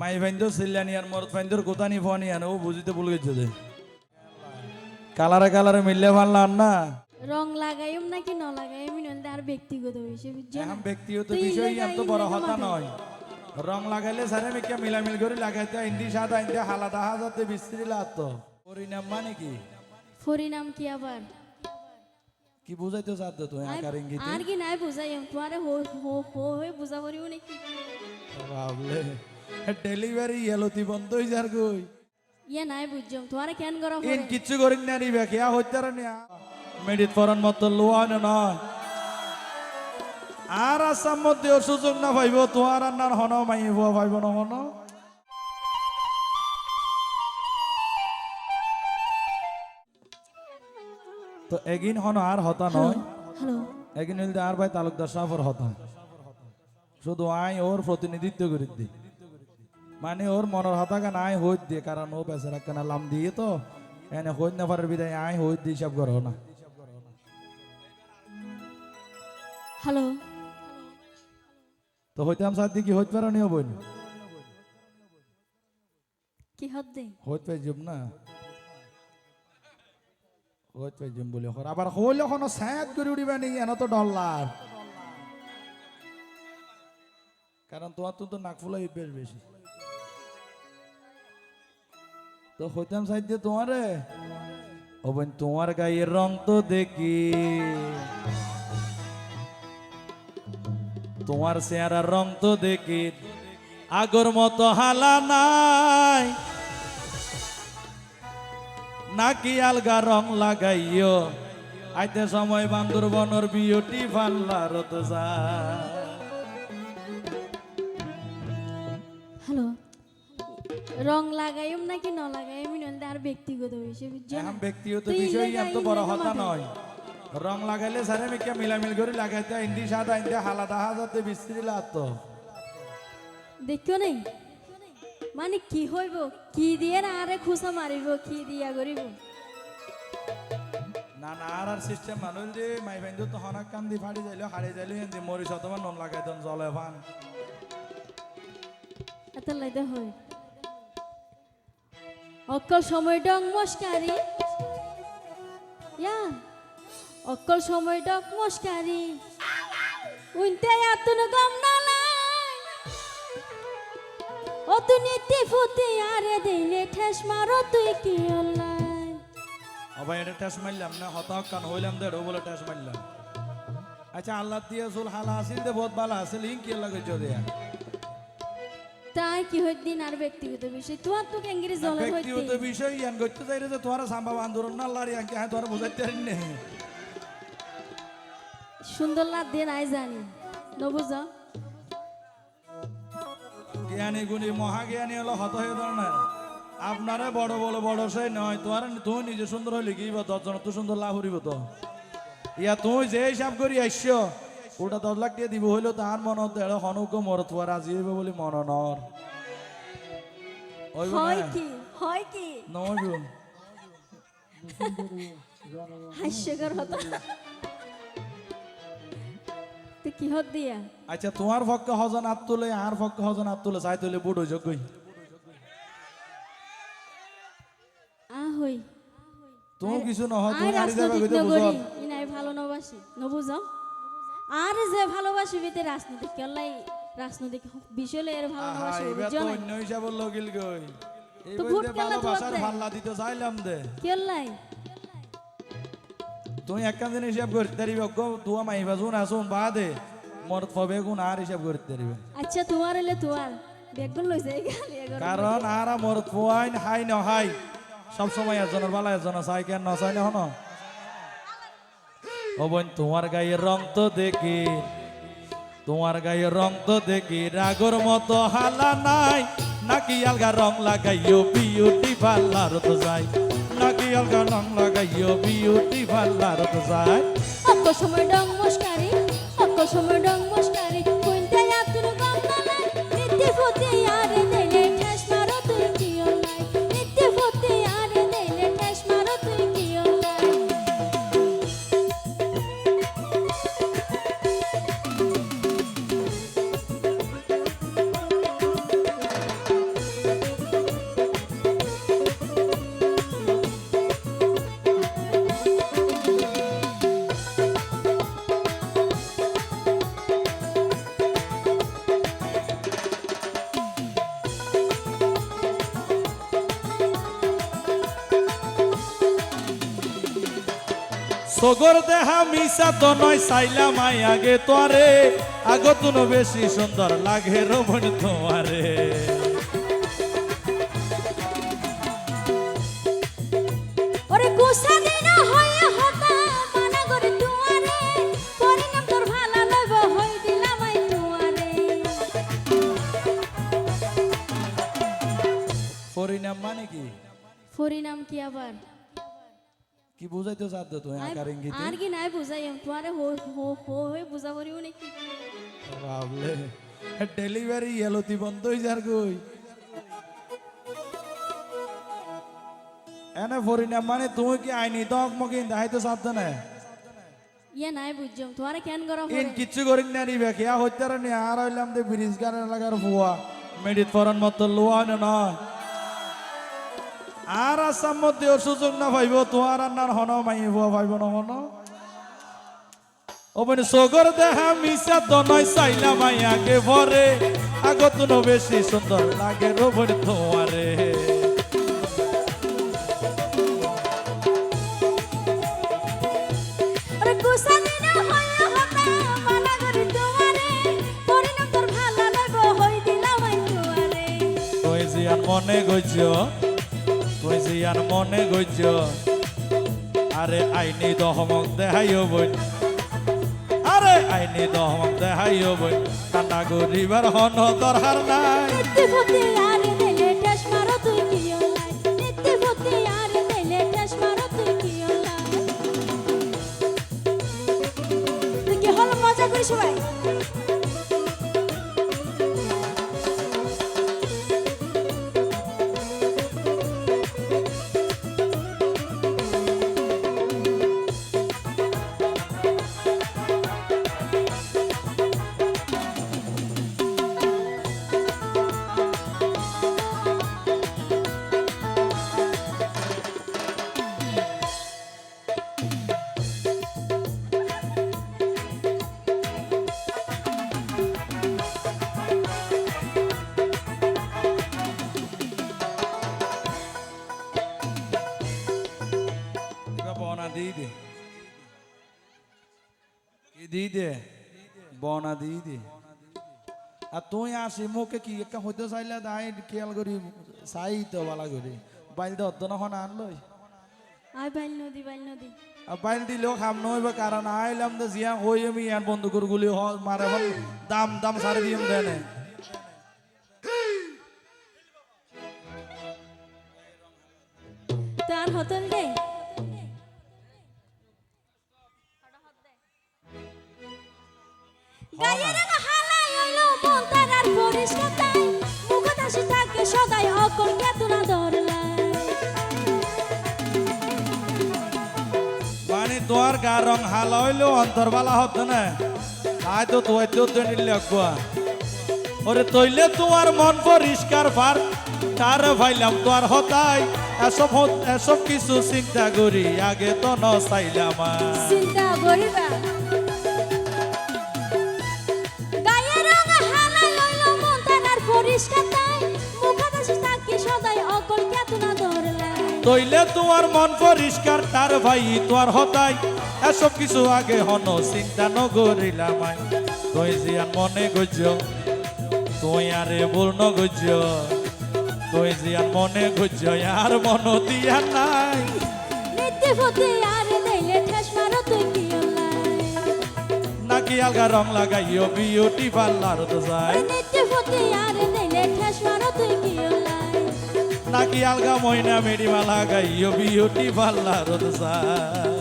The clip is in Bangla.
মাই ফাইন্দর সিল্লানি আর মরদ ফাইন্দর কোথানি ফোয়ানি আর ও বুঝিতে ভুল গেছে যে। কালারে কালারে মিললে পারলাম না রং লাগাইম নাকি ন লাগাইম নন্দে আর ব্যক্তিগত বিষয় বুঝছ না? এখন ব্যক্তিগত তুই বিষয় লাগাই এত বড় কথা। নয়। রং লাগাইলে সারে মেকে মিলামিল করে লাগাইতে ইন্দি সাদা ইন্দি হালাদা হাজাতে বিস্ত্রি লাগতো পরিণাম মানে কি? পরিণাম কি আবার? কি বুঝাইতে চাচ্ছ তুই আকার ইঙ্গিতে? আর কি নাই বুঝাই তোমারে হো হো হো হয়ে বুঝা করিও নাকি বাবলে। ডেলিভারি এলতি বন্ধ হয়ে যার ইয়ে নাই তোমারে কেন করা? ইন কিচ্ছু করিন না কেয়া হইতে রে না মেডিট ফরন মত লোয়া না আর আসাম মধ্যে সুযোগ না পাইব তোমার হন মাইব পাইব না হন তো এগিন হন আর হতা নয়। এগিন হইলে আর ভাই তালুকদার সাফর হতা। শুধু আই ওর প্রতিনিধিত্ব করে দি। মানে ওর মনের হতাকা নাই হইত দিয়ে কারণ ও বেচারা কেন লাম দিয়ে তো এনে হইত না পারার বিদায় আই হইত দিয়ে সব করো না। হ্যালো। তো হইতাম সাথ দিয়ে কি হইতে পারো নিও বইন? কি হদ দে? হইত পাই যাব না। হইত পাই যাম বলে হর আবার হইলে কোনো স্যাঁত করে উড়িবা নি এনে তো ডলার। কারণ তোমার তো তো নাক ফুলাই বেশ বেশি। তো হইতাম দিয়ে তোমারে? ও বোন, তোমার গায়ের রং তো দেখি। তোমার চেহারার রং তো দেখি। আগর মতো হালা নাই। নাকি আলগা রং লাগাইও। আইতে সময় বান্দরবনর বিউটি পার্লার তো যায় রং লাগাইম নাকি ন লাগাইম নন্দে আর ব্যক্তিগত বিষয় এখন ব্যক্তিগত বিষয় লাগাই এত বড় নিলে কথা। নয়। রং লাগাইলে সারে মেকে মিলামিল করে লাগাইতে ইন্দি সাদা ইন্দি হালাদা হাজাতে বিস্ত্রি লাগতো দেখিও নেই? মানে কি হইব? কি দিয়ে না আরে খুসা মারিব কি দিয়া করিব? না না আর আর সিস্টেম মানুষ যে মাই বাইন্দু তো হনাক কান দি ফাড়ি যাইলো হাড়ি যাইলো এন্দি মরি শতমান নন লাগাই দন জলে ফান এত লাইতে হয়। অকল সময় ডং মস্কারি। ইয়া অকল সময় ডক মস্কারি। উনতে আতুন গম নালাই। ও তুই নিতে ফুতে আরে দেইলে ঠেস মারো তুই কি অনলাইন? আবার এটা টেস্ট মারলাম না হতাক কান হইলাম দেড় বলে টেস্ট মারলাম। আচ্ছা আল্লাহ দিয়ে চুল হালা আসিল দে, বহুত ভালো আসিল ইন কি লাগে যদি তাই কি হই দিন আর ব্যক্তিগত বিষয় তোমার তো কেঙ্গিরি জলে ব্যক্তিগত হইতে বিষয় ইয়ান করতে চাই যে তোমার সাম্বাব আন্দোলন না লারি আঙ্কে হ্যাঁ তোমার বুঝাইতে পারি না সুন্দর লাভ দিয়ে নাই জানি নবুঝ জ্ঞানী গুণী মহাজ্ঞানী হলো হত হয়ে ধরনের আপনারে বড় বড় বড় সেই নয় তোমার তুমি নিজে সুন্দর হইলে কি বা দশজন তো সুন্দর লাভ হরিব তো ইয়া তুই যে হিসাব করি আইস ওটা দশ লাখ দিয়ে দিব হইল তার মন দেড় হনুক মর তোমার রাজি হইব বলে মন নর হয় কি? হয় কি? নহইব। হাস্যকর হতো। কিহত দিয়া? আচ্ছা তোমার পক্ষে হজন হাত তুলে আর পক্ষে হজন হাত তুলে চাই তুলে বুড়ো যোগ্যই আ হই। তুমি কিছু নহয় তুমি যাবে কইতে ইনাই ভালো নবাসি। নবুঝ আর যে ভালোবাসি বেতে রাজনৈতিক কেলাই রাজনৈতিক বিষয় লই এর ভালো আহা, নবাসি এইবার বুঝছ তো না অন্য হিসাবে লগিল গই এই বইতে ভালোবাসার ফাল্লা দিতে চাইলাম দে। কেলাই তুই একখান দিন হিসাব করতে পারিবে গো তুয়া মাইবা শুন আসুন বাদে। মর ফবে গুণ আর হিসাব করতে পারিবে। আচ্ছা তোমার এলে তোমার। বেগুন এই গালি কারণ আর মর ফুয়াইন হাই ন হাই। সব সময় একজনের বালা একজনের চাই কেন ন চাই না হন? ও বোন, তোমার গায়ের রং তো দেখি। তোমার গায়ের রং তো দেখি, রাগর মতো হালা নাই। নাকি আলগা রং লাগাইও বিউটি পার্লার তো যাই নাকি আলগা রং লাগাইও বিউটি পার্লার তো যাই অক্ক সময় ডং মস্কারি অক্ক সময় ডং মস্কারি। কইতে আতুর নালাই নিতে ফুতে সগর দেহা মিশা তো নয় সাইলাম আই আগে তোরে আগতুন বেশি সুন্দর লাগে রবণ তোমারে। ওরে গুসা দিন হয়ে হতা মানা করে তুয়ারে পরিণাম তোর ভালো লইব হই দিলাম আই তুয়ারে পরিণাম মানে কি? পরিণাম কি আবার? কি বুঝাইতে চাচ্ছ তুমি আকার ইঙ্গিতে? আর কি নাই বুঝাই তুয়ারে হো হো হো হয়ে বুঝাবরিও নাকি বাবলে ডেলিভারি এলোতি বন্ধ হয়ে যার কই? এনে পরিণাম মানে তুমি কি আইনি দক মকে দেখাইতে চাচ্ছ না? ইয়ে নাই বুঝছম তুয়ারে কেন করা ইন কিচ্ছু করিক না নিবে কিয়া হইতে নি আর হইলাম দে ব্রিজ গান লাগার ফুয়া মেডিত ফরন মত লুয়া না। নয় আর আসাম মধ্যে সুযোগ না পাইব তোমার আন্নার হন মাই ফুয়া পাইব না হন ওপেন সগর দেহা মিশা তো নয় সাইলা মাই আগে ভরে। আগত বেশি সুন্দর লাগে রোবর তোমারে। মানা করে জিয়ান মনে গইছ আরে আইনি দহমক দেহাইও বই আরে আইনি দহমক দেহাইও বই কান্না গরিবার হন দরকার নাই। তোকে বনা দিই দে কি দিই দে বনা দে আর তুই আসি মুখে কি একটা হইতে চাইলে দাই খেয়াল করি চাই তো বালা করি। বাইল দে অত না হন আনলই। আই বাইল নদী বাইল নদী। আর বাইল দিলেও খাম নইবে কারণ আইলাম তো জিয়া হই আমি ইয়ান বন্ধু করে গুলি হ মারে হল দাম দাম সারি দেনে। গায়ের হালাই হইল মন তার আর পরিষ্কার তাই মুখত হাসি থাকে সদাই অকল কেতুনা ধরলাই মানে তোর গা রং হাল হইলেও অন্তর বালা হতো না। তাই তো তুই তো দেনি লাগবা ওরে তৈলে তোমার মন পরিষ্কার পার তার ভাইলাম তোর হতাই। এসব এসব কিছু চিন্তা করি আগে তো ন চাইলাম চিন্তা করিবা? তৈলে তোমার মন পরিষ্কার তার ভাই তোর হতাই। এসব কিছু আগে হন চিন্তা নগরিলাম আই। তুই জিয়ান মনে গজ্য তুই আরে বল নগজ্য তুই জিয়ান মনে গজ্য আর মন দিয়া নাই। নাকি আলগা রং লাগাইও বিউটি পার্লার তো যায়। নাকি আলগা ময়না মেডিমা লাগাইও বিউটি পাল্লা রোদ যায়